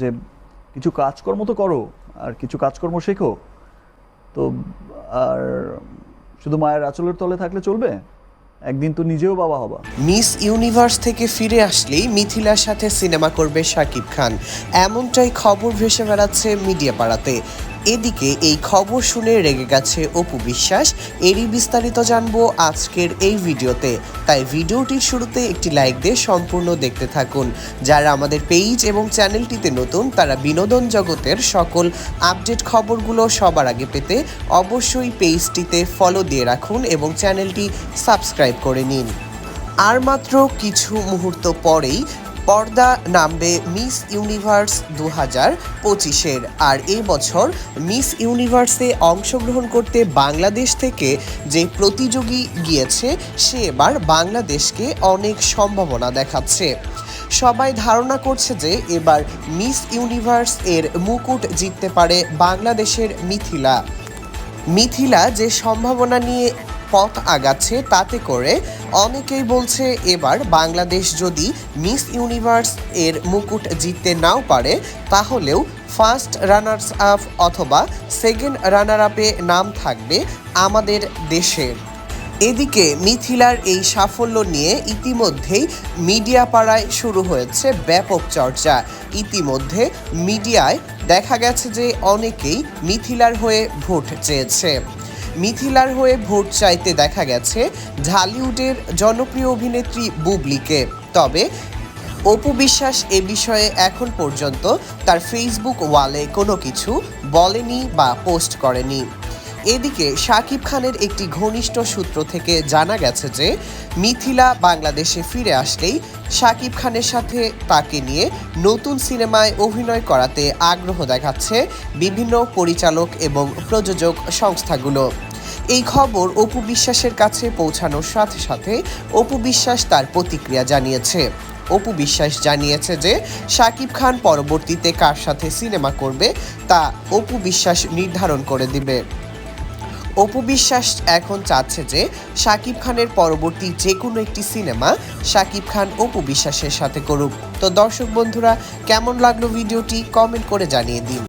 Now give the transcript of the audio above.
যে কিছু কাজকর্ম তো করো, আর কিছু কাজকর্ম শেখো। তো, আর শুধু মায়ের আঁচলের তলে থাকলে চলবে? একদিন তো নিজেও বাবা হবা। মিস ইউনিভার্স থেকে ফিরে আসলেই মিথিলার সাথে সিনেমা করবে শাকিব খান। এমনটাই খবর ভেসে বেড়াচ্ছে মিডিয়া পাড়াতে এদিকে এই খবর শুনে রেগে গেছে অপু বিশ্বাস। এরই বিস্তারিত জানব আজকের এই ভিডিওতে। তাই ভিডিওটির শুরুতে একটি লাইক দিয়ে সম্পূর্ণ দেখতে থাকুন। যারা আমাদের পেজ এবং চ্যানেলটিতে নতুন, তারা বিনোদন জগতের সকল আপডেট খবরগুলো সবার আগে পেতে অবশ্যই পেজটিতে ফলো দিয়ে রাখুন এবং চ্যানেলটি সাবস্ক্রাইব করে নিন। আর মাত্র কিছু মুহূর্ত পরেই পর্দা নামবে মিস ইউনিভার্স দু হাজার পঁচিশের। আর এই বছর মিস ইউনিভার্সে অংশগ্রহণ করতে বাংলাদেশ থেকে যে প্রতিযোগী গিয়েছে, সে এবার বাংলাদেশকে অনেক সম্ভাবনা দেখাচ্ছে। সবাই ধারণা করছে যে এবার মিস ইউনিভার্স এর মুকুট জিততে পারে বাংলাদেশের মিথিলা। মিথিলা যে সম্ভাবনা নিয়ে পথ আগাচ্ছে তাতে করে অনেকেই বলছে এবার বাংলাদেশ যদি মিস ইউনিভার্স এর মুকুট জিততে নাও পারে, তাহলেও ফার্স্ট রানার্স আপ অথবা সেকেন্ড রানার আপে নাম থাকবে আমাদের দেশের এদিকে মিথিলার এই সাফল্য নিয়ে ইতিমধ্যেই মিডিয়া পাড়ায় শুরু হয়েছে ব্যাপক চর্চা। ইতিমধ্যে মিডিয়ায় দেখা গেছে যে অনেকেই মিথিলার হয়ে ভোট চেয়েছে। মিথিলার হয়ে ভোট চাইতে দেখা গেছে ঢালিউডের জনপ্রিয় অভিনেত্রী বুবলিকে। তবে অপু বিশ্বাস এ বিষয়ে এখন পর্যন্ত তার ফেসবুক ওয়ালে কোনো কিছু বলেনি বা পোস্ট করেনি। এদিকে শাকিব খানের একটি ঘনিষ্ঠ সূত্র থেকে জানা গেছে যে, মিথিলা বাংলাদেশে ফিরে আসলেই শাকিব খানের সাথে তাকে নিয়ে নতুন সিনেমায় অভিনয় করাতে আগ্রহ দেখাচ্ছে বিভিন্ন পরিচালক এবং প্রযোজক সংস্থাগুলো। এই খবর অপু বিশ্বাসের কাছে পৌঁছানোর সাথে সাথে অপু বিশ্বাস তার প্রতিক্রিয়া জানিয়েছে। অপু বিশ্বাস জানিয়েছে যে শাকিব খান পরবর্তীতে কার সাথে সিনেমা করবে তা অপু বিশ্বাস নির্ধারণ করে দিবে। অপু বিশ্বাস এখন চাচ্ছে যে শাকিব খানের পরবর্তী যে কোনো একটি সিনেমা শাকিব খান অপু বিশ্বাসের সাথে করুক। তো দর্শক বন্ধুরা, কেমন লাগল ভিডিওটি কমেন্ট করে জানিয়ে দিন।